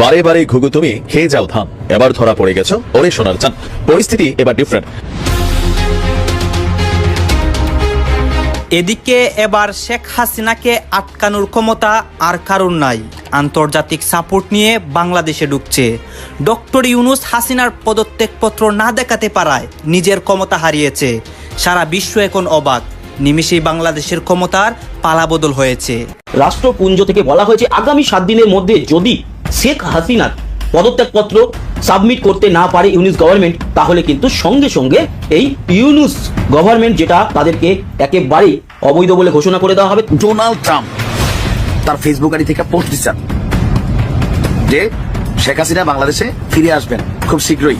বারে বারে ঘুঘু তুমি খেয়ে যাও ধান এবার ধরা পড়ে গেছো ওরে সোনার চান পরিস্থিতি এবার ডিফারেন্ট এদিকে এবার শেখ হাসিনাকে আটকানোর ক্ষমতা আর কারণ নাই। আন্তর্জাতিক সাপোর্ট নিয়ে বাংলাদেশে ঢুকছে। ডক্টর ইউনুস হাসিনার পদত্যাগপত্র না দেখাতে পারায় নিজের ক্ষমতা হারিয়েছে। সারা বিশ্ব এখন অবাক। নিমিষেই বাংলাদেশের ক্ষমতার পালাবদল হয়েছে। রাষ্ট্রপুঞ্জ থেকে বলা হয়েছে আগামী সাত দিনের মধ্যে যদি শেখ হাসিনার পদত্যাগপত্র সাবমিট করতে না পারে ইউনিস গভর্নমেন্ট তাহলে কিন্তু সঙ্গে সঙ্গে এই ইউনুস গভর্নমেন্ট যেটা তাদেরকে একেবারেই অবৈধ বলে ঘোষণা করে দেওয়া হবে। ডোনাল্ড ট্রাম্প তার ফেসবুক আইডি থেকে পোস্ট দিচ্ছেন যে শেখ হাসিনা বাংলাদেশে ফিরে আসবেন খুব শীঘ্রই।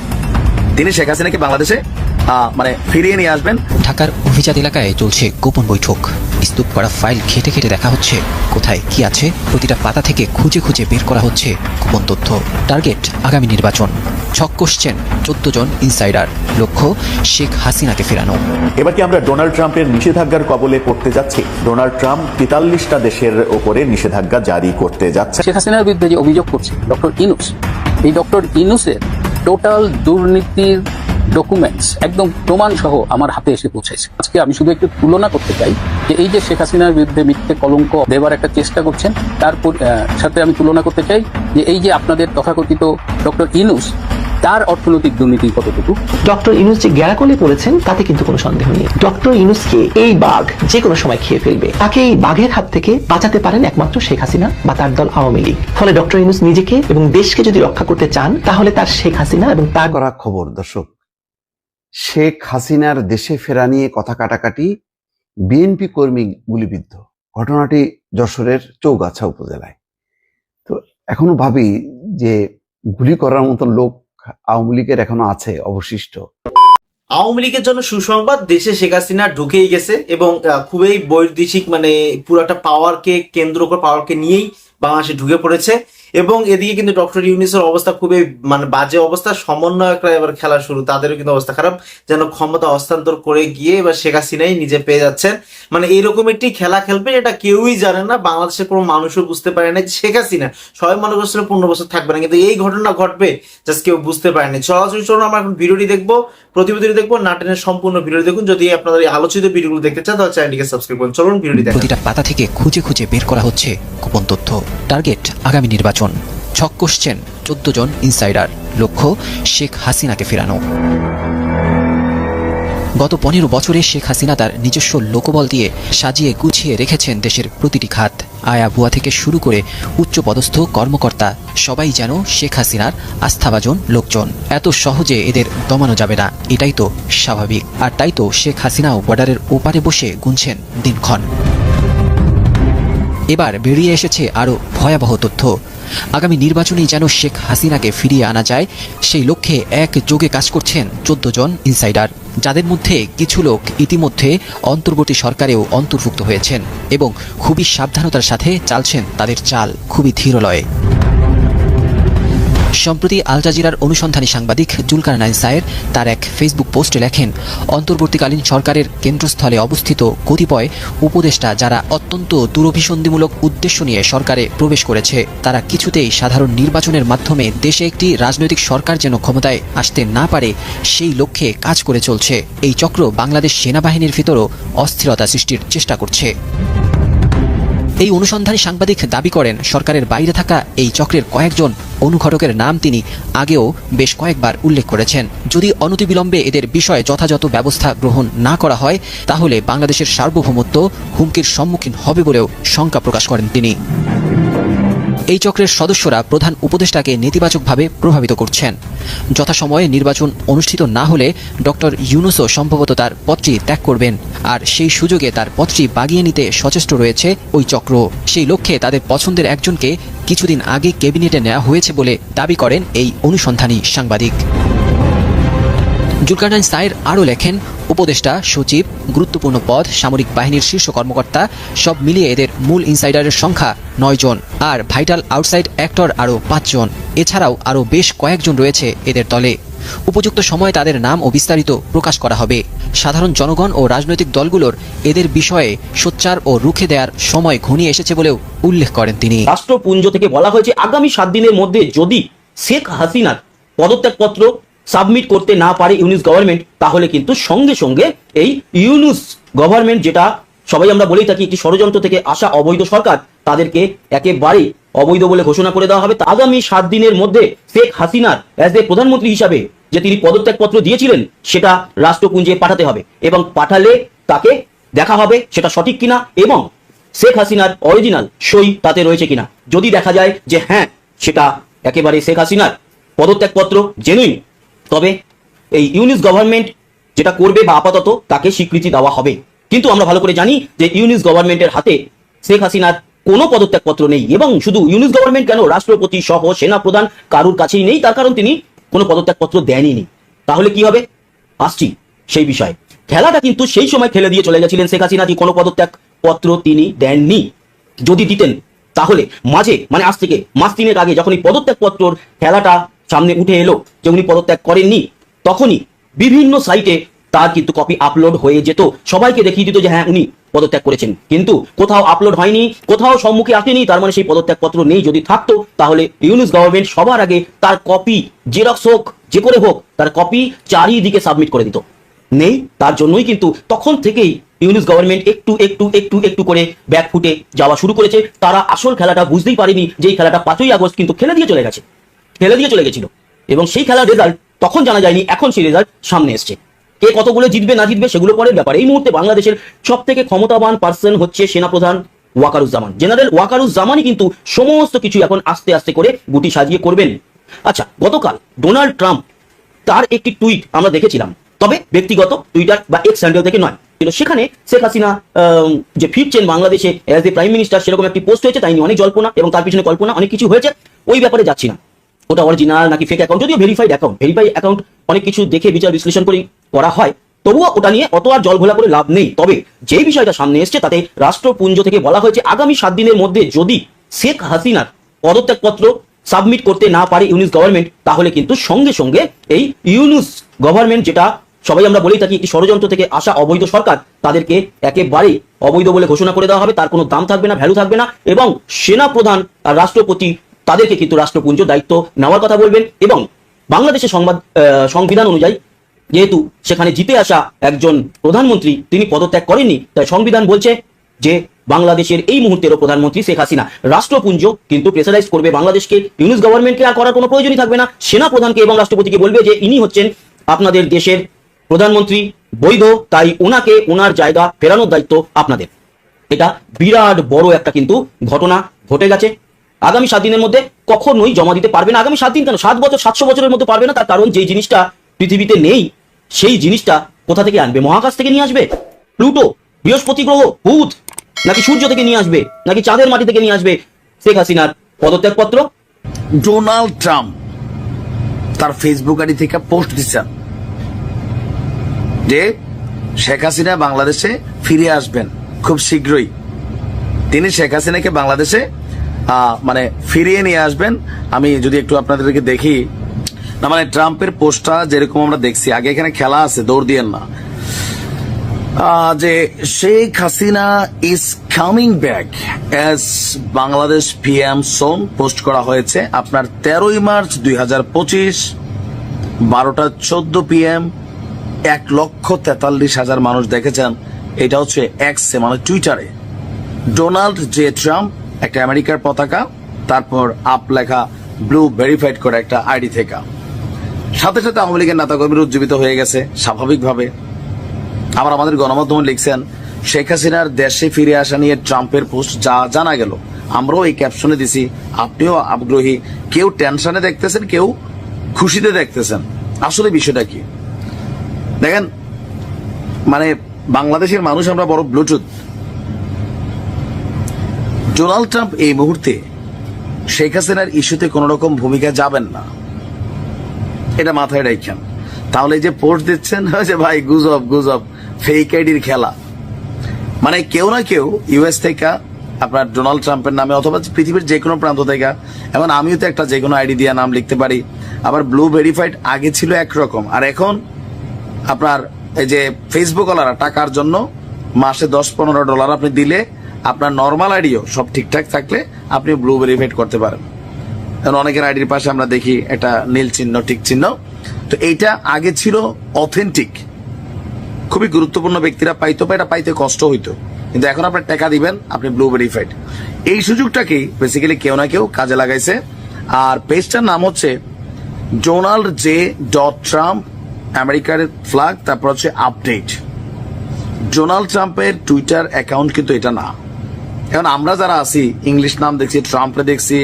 তিনি শেখ হাসিনাকে বাংলাদেশে আহ, মানে ফিরিয়ে নিয়ে আসবেন। ঢাকার অভিজাত এলাকায় চলছে গোপন বৈঠক। স্তূপ করা ফাইল ঘেটে ঘেটে দেখা হচ্ছে। কোথায় কি আছে? প্রতিটা পাতা থেকে খুঁজে খুঁজে বের করা হচ্ছে গোপন তথ্য। টার্গেট আগামী নির্বাচন। ছক কষছেন চোদ্দ জন ইনসাইডার লক্ষ্য শেখ হাসিনাকে ফেরানো। এবার কি আমরা ডোনাল্ড ট্রাম্পের নিষেধাজ্ঞার কবলে পড়তে যাচ্ছি? ডোনাল্ড ট্রাম্প তেতাল্লিশটা দেশের ওপরে নিষেধাজ্ঞা জারি করতে যাচ্ছে। শেখ হাসিনার বিরুদ্ধে যে অভিযোগ করছে ডক্টর ইনুস এই ডক্টর ইনুসের টোটাল দুর্নীতির ডকুমেন্টস একদম প্রমাণ সহ আমার হাতে এসে পৌঁছেছে আজকে আমি শুধু একটু তুলনা করতে চাই যে এই যে শেখ হাসিনার বিরুদ্ধে মিথ্যে কলঙ্ক দেবার একটা চেষ্টা করছেন তার সাথে আমি তুলনা করতে চাই যে এই যে আপনাদের তথাকথিত ডক্টর ইনুস তার অর্থনৈতিক দুর্নীতি কতটুকু? ডক্টর ইনুস যে গ্যারাকলে পড়েছেন তাতে কিন্তু কোনো সন্দেহ নেই। ডক্টর ইনুসকে এই বাঘ যে কোনো সময় খেয়ে ফেলবে। তাকে এই বাঘের হাত থেকে বাঁচাতে পারেন একমাত্র শেখ হাসিনা বা তার দল আওয়ামী লীগ। ফলে ডক্টর ইনুস নিজেকে এবং দেশকে যদি রক্ষা করতে চান তাহলে তার শেখ হাসিনা এবং তার করা খবর দর্শক। শেখ হাসিনার দেশে ফেরা নিয়ে কথা কাটাকাটি বিএনপি কর্মী গুলিবিদ্ধ। ঘটনাটি যশোরের চৌগাছা উপজেলায়। তো এখনও ভাবি যে গুলি করার মতো লোক আওয়ামী লীগের এখনও আছে, অবশিষ্ট। আওয়ামী লীগের জন্য সুসংবাদ, দেশে শেখ হাসিনা ঢুকেই গেছে এবং খুবই বৈদেশিক মানে পুরাটা পাওয়ারকে কেন্দ্র করে পাওয়ারকে নিয়েই বাংলাদেশে ঢুকে পড়েছে। এবং এদিকে কিন্তু ডক্টর ইউনিসের অবস্থা খুবই মানে বাজে অবস্থা। সমন্বয়করা এবার খেলা শুরু, তাদেরও কিন্তু অবস্থা খারাপ। যেন ক্ষমতা হস্তান্তর করে গিয়ে এবার শেখ হাসিনাই নিজে পেয়ে যাচ্ছেন। মানে এইরকম একটি খেলা খেলবে এটা কেউই জানে না, বাংলাদেশের কোনো মানুষও বুঝতে পারে না শেখ হাসিনা। সবাই মনে করছিল পনেরো বছর থাকবে না, কিন্তু এই ঘটনা ঘটবে, জাস্ট কেউ বুঝতে পারেনি। সরাসরি চলুন, আমরা এখন ভিডিওটি দেখব প্রতিবেদনী দেখব, নাটেনের সম্পূর্ণ ভিডিও দেখুন। যদি আপনাদের আলোচিত ভিডিওগুলো দেখতে চান, তাহলে চ্যানেলটিকে সাবস্ক্রাইব করুন। চলুন, ভিডিওটি দেখুন। প্রতিটা পাতা থেকে খুঁজে খুঁজে বের করা হচ্ছে গোপন তথ্য। টার্গেট আগামী নির্বাচন। ছক কষছেন চোদ্দ জন ইনসাইডার। লক্ষ্য, শেখ হাসিনাকে ফেরানো। গত পনেরো বছরে শেখ হাসিনা তার নিজস্ব লোকবল দিয়ে সাজিয়ে গুছিয়ে রেখেছেন দেশের প্রতিটি খাত। আয়া বুয়া থেকে শুরু করে উচ্চপদস্থ কর্মকর্তা সবাই যেন শেখ হাসিনার আস্থাভাজন লোকজন। এত সহজে এদের দমানো যাবে না। এটাই তো স্বাভাবিক। আর তাই তো শেখ হাসিনাও বর্ডারের ওপারে বসে গুনছেন দিনক্ষণ। এবার বেরিয়ে এসেছে আরও ভয়াবহ তথ্য। আগামী নির্বাচনে যেন শেখ হাসিনাকে ফিরিয়ে আনা যায়, সেই লক্ষ্যে এক যোগে কাজ করছেন চোদ্দ জন ইনসাইডার, যাদের মধ্যে কিছু লোক ইতিমধ্যে অন্তর্বর্তী সরকারেও অন্তর্ভুক্ত হয়েছেন এবং খুবই সাবধানতার সাথে চালছেন তাদের চাল খুবই ধীরলয়ে। সম্প্রতি আল জাজিরার অনুসন্ধানী সাংবাদিক জুলকার নাইন সায়ের তার এক ফেসবুক পোস্টে লেখেন, অন্তর্বর্তীকালীন সরকারের কেন্দ্রস্থলে অবস্থিত কতিপয় উপদেষ্টা যারা অত্যন্ত দূরভিসন্ধিমূলক উদ্দেশ্য নিয়ে সরকারে প্রবেশ করেছে, তারা কিছুতেই সাধারণ নির্বাচনের মাধ্যমে দেশে একটি রাজনৈতিক সরকার যেন ক্ষমতায় আসতে না পারে, সেই লক্ষ্যে কাজ করে চলছে। এই চক্র বাংলাদেশ সেনাবাহিনীর ভিতরও অস্থিরতা সৃষ্টির চেষ্টা করছে। এই অনুসন্ধানী সাংবাদিক দাবি করেন, সরকারের বাইরে থাকা এই চক্রের কয়েকজন অনুঘটকের নাম তিনি আগেও বেশ কয়েকবার উল্লেখ করেছেন। যদি অনতিবিলম্বে এদের বিষয়ে যথাযথ ব্যবস্থা গ্রহণ না করা হয়, তাহলে বাংলাদেশের সার্বভৌমত্ব হুমকির সম্মুখীন হবে বলেও শঙ্কা প্রকাশ করেন তিনি। এই চক্রের সদস্যরা প্রধান উপদেষ্টাকে নেতিবাচকভাবে প্রভাবিত করছেন। যথাসময়ে নির্বাচন অনুষ্ঠিত না হলে ডক্টর ইউনুসও সম্ভবত তার পদটি ত্যাগ করবেন। আর সেই সুযোগে তার পদটি বাগিয়ে নিতে সচেষ্ট রয়েছে ওই চক্র। সেই লক্ষ্যে তাদের পছন্দের একজনকে কিছুদিন আগে ক্যাবিনেটে নেওয়া হয়েছে বলে দাবি করেন এই অনুসন্ধানী সাংবাদিক। জুলকারনাইন সাইর আরও লেখেন, উপদেষ্টা, সচিব, গুরুত্বপূর্ণ পদ, সামরিক বাহিনীর শীর্ষ কর্মকর্তা, সব মিলিয়ে এদের মূল ইনসাইডারের সংখ্যা নয় জন আর ভাইটাল আউটসাইড অ্যাক্টর আরও পাঁচজন এছাড়াও আরও বেশ কয়েকজন রয়েছে এদের দলে। উপযুক্ত সময়ে তাদের নাম ও বিস্তারিত প্রকাশ করা হবে। সাধারণ জনগণ ও রাজনৈতিক দলগুলোর এদের বিষয়ে সোচ্চার ও রুখে দেওয়ার সময় ঘনিয়ে এসেছে বলেও উল্লেখ করেন তিনি। রাষ্ট্রপুঞ্জ থেকে বলা হয়েছে, আগামী সাত দিনের মধ্যে যদি শেখ হাসিনার পদত্যাগপত্র সাবমিট করতে না পারে ইউনিস গভর্নমেন্ট, তাহলে কিন্তু সঙ্গে সঙ্গে এই ইউনুস গভর্নমেন্ট যেটা সবাই আমরা বলেই থাকি একটি ষড়যন্ত্র থেকে আসা অবৈধ সরকার, তাদেরকে একেবারে অবৈধ বলে ঘোষণা করে দেওয়া হবে। আগামী সাত দিনের মধ্যে শেখ হাসিনার অ্যাজ এ প্রধানমন্ত্রী হিসাবে যে তিনি পদত্যাগপত্র দিয়েছিলেন, সেটা রাষ্ট্রপুঞ্জে পাঠাতে হবে এবং পাঠালে তাকে দেখা হবে সেটা সঠিক কিনা এবং শেখ হাসিনার অরিজিনাল সই তাতে রয়েছে কিনা। যদি দেখা যায় যে হ্যাঁ সেটা একেবারে শেখ হাসিনার পদত্যাগপত্র জেনুইন তবে এই ইউনিস গভর্নমেন্ট যেটা করবে বা আপাতত তাকে স্বীকৃতি দেওয়া হবে। কিন্তু আমরা ভালো করে জানি যে ইউনিস গভর্নমেন্টের হাতে শেখ হাসিনার কোনো পদত্যাগপত্র নেই এবং শুধু ইউনিস গভর্নমেন্ট কেন? রাষ্ট্রপতি সহ সেনা প্রধান কারুর কাছেই নেই, তার কারণ তিনি কোনো পদত্যাগপত্র দেননি তাহলে কি হবে? আসছি সেই বিষয়ে। খেলাটা কিন্তু সেই সময় খেলে দিয়ে চলে গেছিলেন শেখ হাসিনা, যে কোনো পদত্যাগ পত্র তিনি দেননি। যদি দিতেন, তাহলে মাঝে মানে আজ থেকে মাস তিনের আগে যখন এই পদত্যাগ পত্রর খেলাটা সামনে উঠে এলো যে উনি পদত্যাগ করেননি, তখনই বিভিন্ন সাইটে তার কিন্তু কপি আপলোড হয়ে যেত। সবাইকে দেখিয়ে দিত যে হ্যাঁ উনি পদত্যাগ করেছেন। কিন্তু কোথাও আপলোড হয়নি, কোথাও সম্মুখে আসেনি, তার মানে সেই পদত্যাগপত্র নেই। যদি থাকতো, তাহলে ইউনিস গভর্নমেন্ট সবার আগে তার কপি জেরক্স হোক, যে করে হোক, তার কপি চারিদিকে সাবমিট করে দিত। নেই, তার জন্যই কিন্তু তখন থেকেই ইউনিস গভর্নমেন্ট একটু একটু একটু একটু করে ব্যাক ফুটে যাওয়া শুরু করেছে। তারা আসল খেলাটা বুঝতেই পারেনি যে এই খেলাটা পাঁচই আগস্ট কিন্তু খেলে দিয়ে চলে গেছে। খেলে দিয়ে চলে গেছিল। এবং সেই খেলার রেজাল্ট তখন জানা যায়নি, এখন সেই রেজাল্ট সামনে এসছে। কে কতগুলো জিতবে, না জিতবে, সেগুলো পরের ব্যাপার। এই মুহূর্তে বাংলাদেশের সব থেকে ক্ষমতাবান পার্সন হচ্ছে সেনাপ্রধান ওয়াকারুজ্জামান। জেনারেল ওয়াকারুজ্জামানই কিন্তু সমস্ত কিছু এখন আস্তে আস্তে করে গুটি সাজিয়ে করবেন। আচ্ছা গতকাল ডোনাল্ড ট্রাম্প তার একটি টুইট আমরা দেখেছিলাম। তবে ব্যক্তিগত টুইটার বা এক্স হ্যান্ডেল থেকে নয়। কিন্তু সেখানে শেখ হাসিনা যে ফিরছেন বাংলাদেশে অ্যাজ এ প্রাইম মিনিস্টার সেরকম একটি পোস্ট হয়েছে, তাই নিয়ে অনেক জল্পনা এবং তার পিছনে কল্পনা, অনেক কিছু হয়েছে। ওই ব্যাপারে যাচ্ছি না। ওটা অরিজিনাল নাকি ফেক অ্যাকাউন্ট যদিও ভেরিফাইড অ্যাকাউন্ট ভেরিফাই অ্যাকাউন্ট অনেক কিছু দেখে বিচার বিশ্লেষণ করে করা হয়। তবুও ওটা নিয়ে অত আর জল ঘোলা করে লাভ নেই। তবে যে বিষয়টা সামনে এসছে, তাতে রাষ্ট্রপুঞ্জ থেকে বলা হয়েছে, আগামী সাত দিনের মধ্যে যদি শেখ হাসিনার পদত্যাগপত্র সাবমিট করতে না পারে ইউনিস গভর্নমেন্ট তাহলে কিন্তু সঙ্গে সঙ্গে এই ইউনুস গভর্নমেন্ট যেটা সবাই আমরা বলেই থাকি, একটি ষড়যন্ত্র থেকে আসা অবৈধ সরকার, তাদেরকে একেবারে অবৈধ বলে ঘোষণা করে দেওয়া হবে। তার কোনো দাম থাকবে না ভ্যালু থাকবে না এবং সেনা প্রধান আর রাষ্ট্রপতি তাদেরকে কিন্তু রাষ্ট্রপুঞ্জ দায়িত্ব নেওয়ার কথা বলবেন এবং বাংলাদেশের সংবাদ সংবিধান অনুযায়ী যেহেতু সেখানে জিতে আসা একজন প্রধানমন্ত্রী তিনি পদত্যাগ করেননি, তাই সংবিধান বলছে যে বাংলাদেশের এই মুহূর্তেরও প্রধানমন্ত্রী শেখ হাসিনা। রাষ্ট্রপুঞ্জ কিন্তু প্রেসারাইজ করবে বাংলাদেশকে, ইউনিস গভর্নমেন্টকে আর করার কোনো প্রয়োজনই থাকবে না। সেনা প্রধানকে এবং রাষ্ট্রপতিকে বলবে যে ইনি হচ্ছেন আপনাদের দেশের প্রধানমন্ত্রী বৈধ, তাই ওনাকে ওনার জায়গা ফেরানোর দায়িত্ব আপনাদের। এটা বিরাট বড় একটা কিন্তু ঘটনা ঘটে গেছে। আগামী সাত দিনের মধ্যে কখনোই জমা দিতে পারবে না। আগামী সাত দিন কেন? সাত বছর, সাতশো বছরের মধ্যে পারবে না? তার কারণ যে জিনিসটা পৃথিবীতে নেই, সেই জিনিসটা কোথা থেকে আনবে? মহাকাশ থেকে নিয়ে আসবে? প্লুটো, বৃহস্পতি গ্রহ বুধ নাকি সূর্য থেকে নিয়ে আসবে? নাকি চাঁদের মাটি থেকে নিয়ে আসবে? শেখ হাসিনার পদত্যাগপত্র? ডোনাল্ড ট্রাম্প তার ফেসবুক আইডি থেকে পোস্ট দিচ্ছেন যে শেখ হাসিনা বাংলাদেশে ফিরে আসবেন খুব শীঘ্রই। তিনি শেখ হাসিনাকে বাংলাদেশে মানে ফিরিয়ে নিয়ে আসবেন। আমি যদি একটু আপনাদেরকে দেখি, না মানে ট্রাম্পের পোস্টটা যেরকম আমরা দেখছি, আগে এখানে খেলা আছে, দৌড় দিয়েন না। যে Sheikh Hasina is coming back as Bangladesh PM soon post করা হয়েছে। আপনার তেরোই মার্চ দুই হাজার পঁচিশ, বারোটা চোদ্দ পিএম এক লক্ষ তেতাল্লিশ হাজার মানুষ দেখেছেন। এটা হচ্ছে এক্সে মানে টুইটারে ডোনাল্ড জে ট্রাম্প একটা আমেরিকার পতাকা, তারপর আপ লেখা ব্লু ভেরিফাইড করে একটা আইডি থেকে। সাথে সাথে আওয়ামী লীগের নেতাকর্মীরা উজ্জীবিত হয়ে গেছে, স্বাভাবিকভাবে। আবার আমাদের গণমাধ্যমে লিখছেন, শেখ হাসিনার দেশে ফিরে আসা নিয়ে ট্রাম্পের পোস্ট যা জানা গেল। আমরাও এই ক্যাপশনে দিছি, আপনিও আগ্রহী। কেউ টেনশনে দেখতেছেন, কেউ খুশিতে দেখতেছেন। আসলে বিষয়টা কি? দেখেন মানে বাংলাদেশের মানুষ আমরা বড় ব্লুটুথ ডোনাল্ড ট্রাম্প এই মুহূর্তে শেখ হাসিনার ইস্যুতে কোন রকম ভূমিকা যাবেন না। এটা মাথায় রাখেন। তাহলে যে পোস্ট দিচ্ছেন, যে ভাই গুজব গুজব ফেক আইডির খেলা। মানে কেউ না কেউ ইউএস থেকে আপনার ডোনাল্ড ট্রাম্পের নামে অথবা পৃথিবীর যে কোনো প্রান্ত থেকে এখন আমিও তো একটা যে কোনো আইডি দিয়ে নাম লিখতে পারি, আবার ব্লু ভেরিফাইড আগে ছিল একরকম। আর এখন আপনার এই যে ফেসবুক ওলারা টাকার জন্য মাসে দশ পনেরো ডলার আপনি দিলে আপনার নর্মাল আইডিও সব ঠিকঠাক থাকলে আপনি ব্লু ভেরিফাইড করতে পারেন। কারণ অনেকের আইডির পাশে আমরা দেখি এটা নীল চিহ্ন টিক চিহ্ন। তো এইটা আগে ছিল অথেন্টিক খুবই গুরুত্বপূর্ণ ব্যক্তিরা পাইতো বা এটা পাইতে কষ্ট হইতো। কিন্তু এখন আপনার টাকা দিবেন, আপনি ব্লু ভেরিফাইড এই সুযোগটাকেই বেসিক্যালি কেউ না কেউ কাজে লাগাইছে। আর পেজটার নাম হচ্ছে ডোনাল্ড জে ডট ট্রাম্প আমেরিকার ফ্ল্যাগ তারপর হচ্ছে আপডেট ডোনাল্ড ট্রাম্পের টুইটার অ্যাকাউন্ট কিন্তু এটা না। এখন আমরা যারা আছি ইংলিশ নাম দেখছি ট্রাম্পে দেখছি,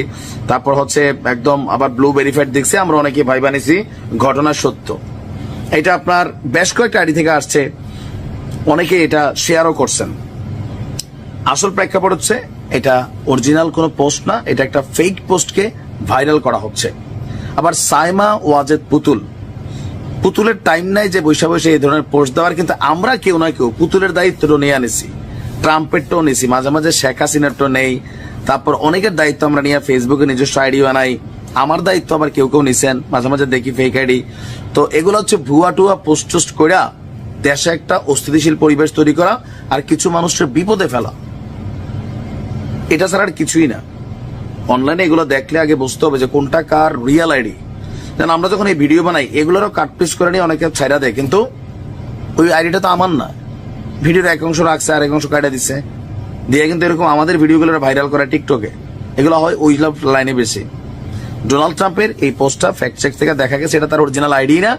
তারপর হচ্ছে একদম আবার ব্লু ভেরিফাইড দেখছি, আমরা অনেকে ভাই বানিয়েছি, ঘটনা সত্য। এটা আপনার বেশ কয়েকটা আইডি থেকে আসছে অনেকে এটা শেয়ারও করছেন। আসল প্রেক্ষাপট হচ্ছে, এটা অরিজিনাল কোনো পোস্ট না, এটা একটা ফেক পোস্টকে ভাইরাল করা হচ্ছে। আবার সাইমা ওয়াজেদ পুতুল। পুতুলের টাইম নাই যে বৈশা বসে এই ধরনের পোস্ট দেওয়ার, কিন্তু আমরা কেউ না কেউ পুতুলের দায়িত্বটা নিয়ে আনেছি। ট্রাম্পেরটাও নিছি, মাঝে মাঝে শেখ হাসিনারটাও নেই। তারপর অনেকের দায়িত্ব আমরা নিয়ে ফেসবুকে নিজস্ব আইডি বানাই আমার দায়িত্ব আবার কেউ কেউ নিছেন, মাঝে মাঝে দেখি ফেক আইডি তো এগুলো হচ্ছে ভুয়া টুয়া পোস্ট টোস্ট করা দেশে একটা অস্থিতিশীল পরিবেশ তৈরি করা আর কিছু মানুষের বিপদে ফেলা। এটা ছাড়া আর কিছুই না। অনলাইনে এগুলো দেখলে আগে বুঝতে হবে যে কোনটা কার রিয়েল আইডি যেন আমরা যখন এই ভিডিও বানাই, এগুলোরও কাট পিস করে নিয়ে অনেকে ছাইরা দেয়, কিন্তু ওই আইডিটা তো আমার না। ভিডিওর এক অংশ রাখছে আর এক অংশ কাটা দিচ্ছে দিয়ে কিন্তু এরকম আমাদের ভিডিওগুলো ভাইরাল করা টিকটকে এগুলো হয় ওই লাইনে বেশি। ডোনাল্ড ট্রাম্পের এই পোস্টটা ফ্যাক্ট চেক থেকে দেখা গেছে, এটা তার অরিজিনাল আইডি না।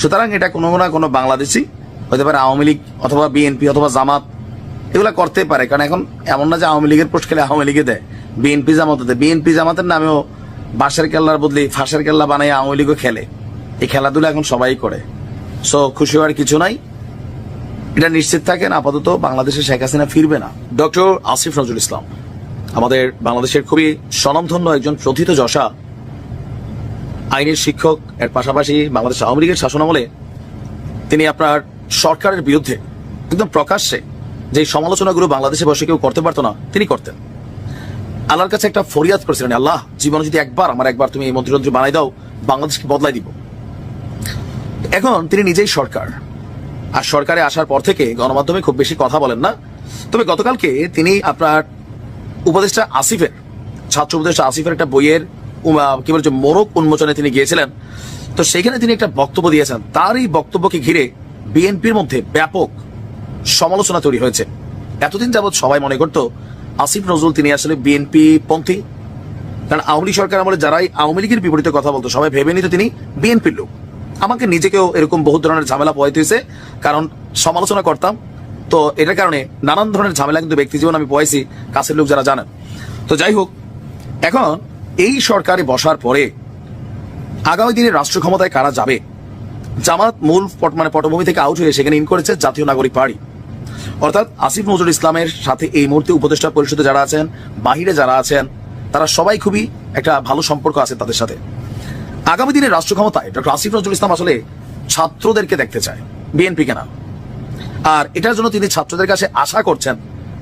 সুতরাং এটা কোনো না কোনো বাংলাদেশি, হতে পারে আওয়ামী লীগ অথবা বিএনপি অথবা জামাত। এগুলো করতে পারে, কারণ এখন এমন না যে আওয়ামী লীগের পোস্ট খেলে আওয়ামী লীগে দেয়। বিএনপি জামাত দেয়। বিএনপি জামাতের নামেও বাঁশের কেল্লার বদলে ফাঁসের কেল্লা বানাই আওয়ামী লীগও খেলে। এই খেলাধুলা এখন সবাই করে। সো খুশি হওয়ার কিছু নাই। এটা নিশ্চিত থাকেন আপাতত বাংলাদেশে শেখ হাসিনা ফিরবে না। ডক্টর আসিফ নজরুল ইসলাম, আমাদের বাংলাদেশের খুবই স্বনামধন্য একজন প্রথিত যশা, আইনের শিক্ষক, এর পাশাপাশি বাংলাদেশ আওয়ামী লীগের শাসনামলে তিনি আপনার সরকারের বিরুদ্ধে একদম প্রকাশ্যে যে সমালোচনাগুলো বাংলাদেশে বসে কেউ করতে পারতো না, তিনি করতেন। আল্লাহর কাছে একটা ফরিয়াদ করেছিলেন, আল্লাহ, জীবনে যদি একবার, আমার একবার তুমি এই মন্ত্রীমন্ত্রী বানাই দাও, বাংলাদেশকে বদলাই দিব। এখন তিনি নিজেই সরকার। আর সরকারে আসার পর থেকে গণমাধ্যমে খুব বেশি কথা বলেন না। তবে গতকালকে তিনি আপনার উপদেষ্টা আসিফের, ছাত্র উপদেষ্টা আসিফের একটা বইয়ের কি বলছে মোরক উন্মোচনে তিনি গিয়েছিলেন। তো সেখানে তিনি একটা বক্তব্য দিয়েছেন। তার এই বক্তব্যকে ঘিরে বিএনপির মধ্যে ব্যাপক সমালোচনা তৈরি হয়েছে। এতদিন যাবৎ সবাই মনে করতো, আসিফ নজরুল তিনি আসলে বিএনপি পন্থী। কারণ আওয়ামী সরকার আমলে যারাই আওয়ামী লীগের বিপরীতে কথা বলতো, সবাই ভেবে নিত তিনি বিএনপির লোক। আমাকে নিজেকেও এরকম বহু ধরনের ঝামেলা পোয়াইতে হয়েছে কারণ সমালোচনা করতাম। তো এটার কারণে নানান ধরনের ঝামেলা কিন্তু ব্যক্তি জীবন আমি পোয়াইছি কাছের লোক যারা জানেন। তো যাই হোক, এখন এই সরকারে বসার পরে আগামী দিনে রাষ্ট্র ক্ষমতায় কারা যাবে? জামাত মূল পট- মানে পটভূমি থেকে আউট হয়ে সেখানে ইন করেছে জাতীয় নাগরিক পার্টি। অর্থাৎ আসিফ নজরুল ইসলামের সাথে এই মুহূর্তে উপদেষ্টা পরিষদে যারা আছেন, বাহিরে যারা আছেন, তারা সবাই খুবই একটা ভালো সম্পর্ক আছে তাদের সাথে। আগামী দিনে রাষ্ট্র ক্ষমতায় ডক্টর আসিফ নজরুল ইসলাম আসলে ছাত্রদেরকে দেখতে চায়, বিএনপি কেনা আর এটার জন্য তিনি ছাত্রদের কাছে আশা করছেন,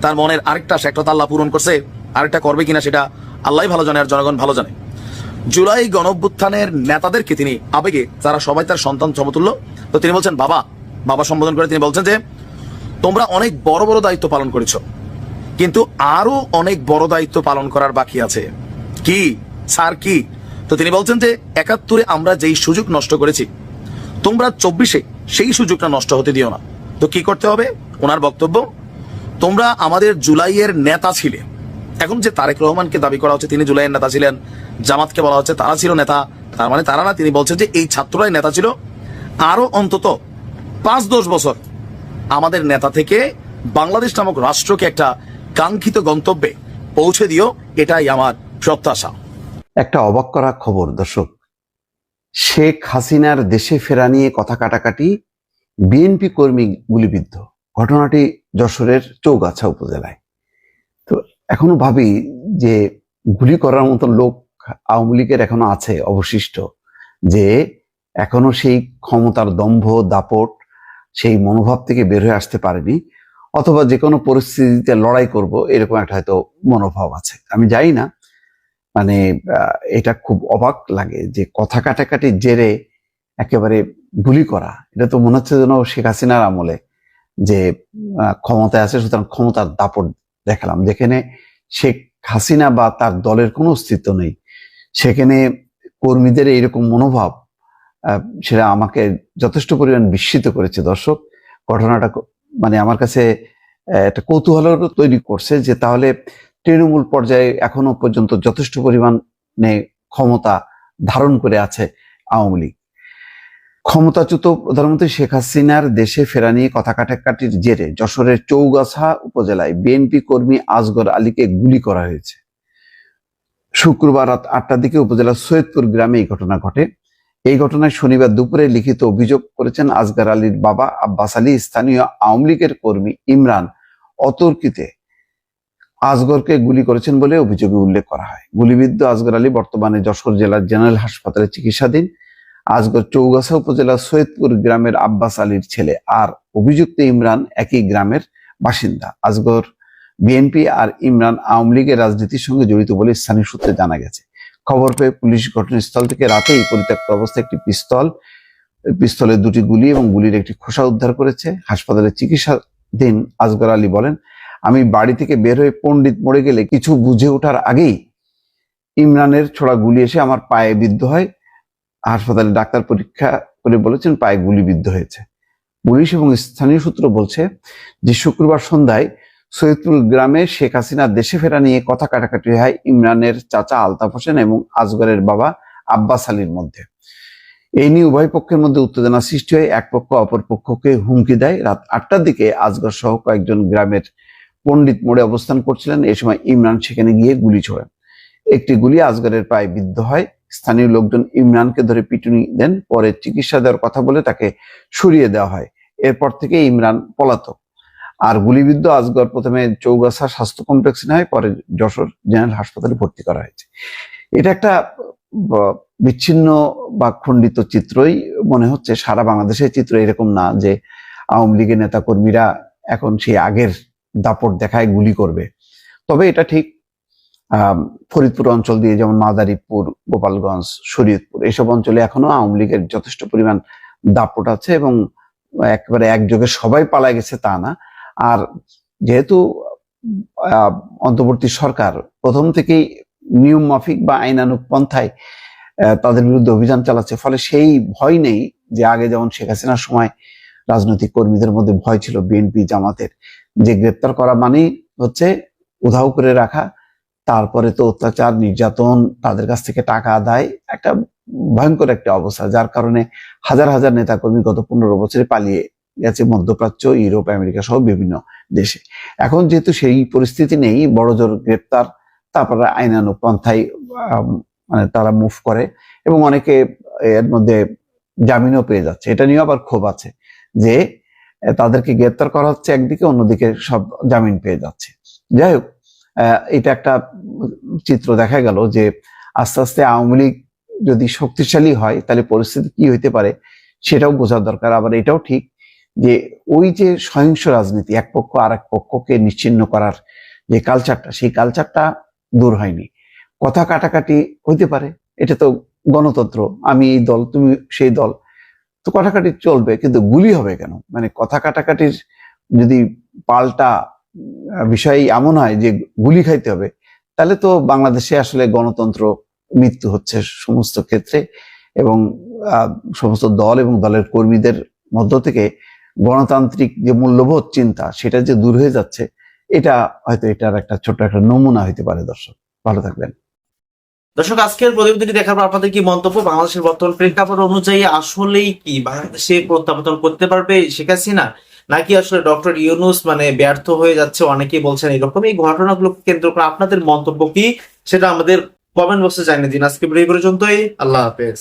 তার মনের আরেকটা আশা, একটা আল্লাহ পূরণ করছে, আরেকটা করবে কিনা সেটা আল্লাহ ভালো জানে আর জনগণ ভালো জানে। জুলাই গণভ্যুত্থানের নেতাদেরকে তিনি আবেগে যারা সবাই তার সন্তান সমতুল্য। তো তিনি বলছেন, বাবা বাবা সম্বোধন করে তিনি বলছেন যে, তোমরা অনেক বড় বড় দায়িত্ব পালন করেছ, কিন্তু আরও অনেক বড় দায়িত্ব পালন করার বাকি আছে। কি? স্যার, কি? তো তিনি বলছেন যে, একাত্তরে আমরা যেই সুযোগ নষ্ট করেছি, তোমরা চব্বিশে সেই সুযোগটা নষ্ট হতে দিও না। তো কি করতে হবে? ওনার বক্তব্য, তোমরা আমাদের জুলাইয়ের নেতা ছিলে। এখন যে তারেক রহমানকে দাবি করা হচ্ছে, তিনি জুলাইয়ের নেতা ছিলেন, জামাতকে বলা হচ্ছে তারা ছিল নেতা, তার মানে তারা না, তিনি বলছেন যে এই ছাত্ররাই নেতা ছিল। আরও অন্তত পাঁচ দশ বছর আমাদের নেতা থেকে বাংলাদেশ নামক রাষ্ট্রকে একটা কাঙ্ক্ষিত গন্তব্যে পৌঁছে দিও, এটাই আমার প্রত্যাশা। একটা অবাক করা খবর, দর্শক। শেখ হাসিনার দেশে ফেরা নিয়ে কথা কাটাকাটি বিএনপি কর্মী গুলিবিদ্ধ। ঘটনাটি যশোরের চৌগাছা উপজেলায়। তো এখনও ভাবি যে গুলি করার মতো লোক আওয়ামী লীগের এখনও আছে, অবশিষ্ট। যে এখনও সেই ক্ষমতার দম্ভ, দাপট, সেই মনোভাব থেকে বের হয়ে আসতে পারেনি, অথবা যে কোনো পরিস্থিতিতে লড়াই করব, এরকম একটা হয়তো মনোভাব আছে। আমি জানি না মানে এটা খুব অবাক লাগে যে কথা কাটাকাটির জেরে একেবারে গুলি করা। এটা তো মনে হচ্ছে যেন শেখ হাসিনার আমলে যে ক্ষমতায় আছে, সুতরাং ক্ষমতার দাপট দেখালাম। যেখানে শেখ হাসিনা বা তার দলের কোনো অস্তিত্ব নেই, সেখানে কর্মীদের এইরকম মনোভাব সেটা আমাকে যথেষ্ট পরিমাণ বিস্মিত করেছে। দর্শক, ঘটনাটা মানে আমার কাছে একটা কৌতূহল তৈরি করছে যে তাহলে তৃণমূল পর্যায়ে এখনও পর্যন্ত যথেষ্ট পরিমাণে ক্ষমতা ধারণ করে আছে আওয়ামী লীগ। ক্ষমতাচ্যুত প্রধানমন্ত্রী শেখ হাসিনার দেশে ফেরা নিয়ে কথা কাটাকাটির জেরে যশোরের চৌগাছা উপজেলায় বিএনপি কর্মী আজগর আলীকে গুলি করা হয়েছে। শুক্রবার রাত আটটার দিকে উপজেলার সৈয়দপুর গ্রামে এই ঘটনা ঘটে। এই ঘটনায় শনিবার দুপুরে লিখিত অভিযোগ করেছেন আজগর আলীর বাবা আব্বাস আলী, স্থানীয় আওয়ামী লীগের কর্মী ইমরান। অতর্কিতে আজগরকে গুলি করেছেন বলে অভিযোগে উল্লেখ করা হয়। গুলিবিদ্ধ আজগর আলী বর্তমানে যশোর জেলার জেনারেল হাসপাতালে চিকিৎসাধীন। আজগর চৌগাছা উপজেলার সৈয়দপুর গ্রামের আব্বাস আলীর ছেলে আর অভিযুক্ত ইমরান একই গ্রামের বাসিন্দা। আজগর বিএনপি আর ইমরান আওয়ামী লীগের রাজনীতির সঙ্গে জড়িত বলে স্থানীয় সূত্রে জানা গেছে। খবর পেয়ে পুলিশ ঘটনাস্থল থেকে রাতেই পরিত্যক্ত অবস্থায় একটি পিস্তল পিস্তলের দুটি গুলি এবং গুলির একটি খোসা উদ্ধার করেছে। হাসপাতালে চিকিৎসাধীন আজগর আলী বলেন আমি বাড়ি থেকে বের হয়ে পণ্ডিত মরে গেলে কিছু বুঝে ওঠার আগেই ইমরানের ছোড়া গুলি এসে আমার পায়ে বিদ্ধ হয়। হাসপাতালে ডাক্তার পরীক্ষা করে বলেছেন পায়ে গুলিবিদ্ধ হয়েছে। পুলিশ এবং স্থানীয় সূত্র বলছে যে শুক্রবার সন্ধ্যায় সৈয়দপুর গ্রামে শেখ হাসিনা দেশে ফেরা নিয়ে কথা কাটাকাটি হয় ইমরানের চাচা আলতাফ হোসেন এবং আজগরের বাবা আব্বাস আলীর মধ্যে। এই নিয়ে উভয় পক্ষের মধ্যে উত্তেজনা সৃষ্টি হয়। এক পক্ষ অপর পক্ষকে হুমকি দেয়। রাত আটটার দিকে আজগর সহ কয়েকজন গ্রামের পণ্ডিত মোড়ে অবস্থান করছিলেন। এই সময় ইমরান সেখানে গিয়ে গুলি ছোড়েন। একটি গুলি আজগরের পায়ে বিদ্ধ হয়। স্থানীয় লোকজন ইমরানকে ধরে পিটুনি দেন। পরে চিকিৎসা দেওয়ার কথা বলে তাকে সরিয়ে দেওয়া হয়। এরপর থেকে ইমরান পলাতক। আর গুলিবিদ্ধ আজগর প্রথমে চৌগাছা স্বাস্থ্য কমপ্লেক্সে নেয়, পরে যশোর জেনারেল হাসপাতালে ভর্তি করা হয়েছে। এটা একটা বিচ্ছিন্ন বা খণ্ডিত চিত্রই মনে হচ্ছে। সারা বাংলাদেশের চিত্র এরকম না যে আওয়ামী লীগের নেতা কর্মীরা এখন সেই আগের দাপট দেখায়, গুলি করবে। তবে এটা ঠিক ফরিদপুর অঞ্চল দিয়ে যেমন মাদারীপুর, গোপালগঞ্জ, শরীয়তপুর, এসব অঞ্চলে এখনও আওয়ামী লীগের যথেষ্ট পরিমাণ দাপট আছে এবং একেবারে একযোগে সবাই পালা গেছে তা না। আর যেহেতু অন্তর্বর্তী সরকার প্রথম থেকেই নিয়ম মাফিক বা আইনানুক পন্থায় তাদের বিরুদ্ধে অভিযান চালাচ্ছে, ফলে সেই ভয় নেই যে আগে যেমন শেখ হাসিনার সময় রাজনৈতিক কর্মীদের মধ্যে ভয় ছিল বিএনপি জামাতের যে গ্রেপ্তার করা মানেই হচ্ছে উধাও করে রাখা, তারপরে তো অত্যাচার, নির্যাতন, তাদের কাছ থেকে টাকা আদায়, একটা ভয়ঙ্কর একটা অবস্থা, যার কারণে হাজার হাজার নেতাকর্মী গত পনেরো বছরে পালিয়ে গেছে মধ্যপ্রাচ্য, ইউরোপ, আমেরিকা সহ বিভিন্ন দেশে। এখন যেহেতু সেই পরিস্থিতি নেই, বড় জোর গ্রেপ্তার, তারপরে আইনানুক পন্থায় মানে তারা মুভ করে, এবং অনেকে এর মধ্যে জামিনও পেয়ে যাচ্ছে। এটা নিয়ে আবার ক্ষোভ আছে যে তাদেরকে গ্রেপ্তার করা হচ্ছে একদিকে, অন্যদিকে সব জামিন পেয়ে যাচ্ছে। যাই হোক এটা একটা চিত্র দেখা গেল যে আস্তে আস্তে আওয়ামী লীগ যদি শক্তিশালী হয়, তাহলে পরিস্থিতি কি হইতে পারে সেটাও বোঝার দরকার। আবার এটাও ঠিক যে ওই যে সহিংস রাজনীতি, এক পক্ষ আর এক পক্ষকে নিশ্চিন্ন করার যে কালচারটা সেই কালচারটা দূর হয়নি। কথা কাটাকাটি হইতে পারে, এটা তো গণতন্ত্র, আমি এই দল, তুমি সেই দল। তো কাটাকাটি চলবে, কিন্তু গুলি হবে কেন? মানে কথা কাটাকাটির যদি পাল্টা বিষয় এমন হয় যে গুলি খাইতে হবে, তাহলে তো বাংলাদেশে আসলে গণতন্ত্র মৃত্যু হচ্ছে সমস্ত ক্ষেত্রে এবং সমস্ত দল এবং দলের কর্মীদের মধ্য থেকে গণতান্ত্রিক যে মূল্যবোধ চিন্তা, সেটা যে দূর হয়ে যাচ্ছে, এটা হয়তো এটার একটা ছোট্ট একটা নমুনা হইতে পারে দর্শক। ভালো থাকবেন। দর্শক, আজকের প্রতিবেদনটি দেখার পর আপনাদের কি মন্তব্য? বাংলাদেশের বর্তমান প্রেক্ষাপট অনুযায়ী আসলেই কি বাংলাদেশে প্রত্যাবর্তন করতে পারবে শেখ হাসিনা? নাকি আসলে ডক্টর ইউনুস মানে ব্যর্থ হয়ে যাচ্ছে? অনেকেই বলছেন এরকম এই ঘটনাগুলোকে কেন্দ্র করে আপনাদের মন্তব্য কি? সেটা আমাদের কমেন্ট বক্সে জানিয়ে দিন। আজকে পর্যন্তই। আল্লাহ হাফেজ।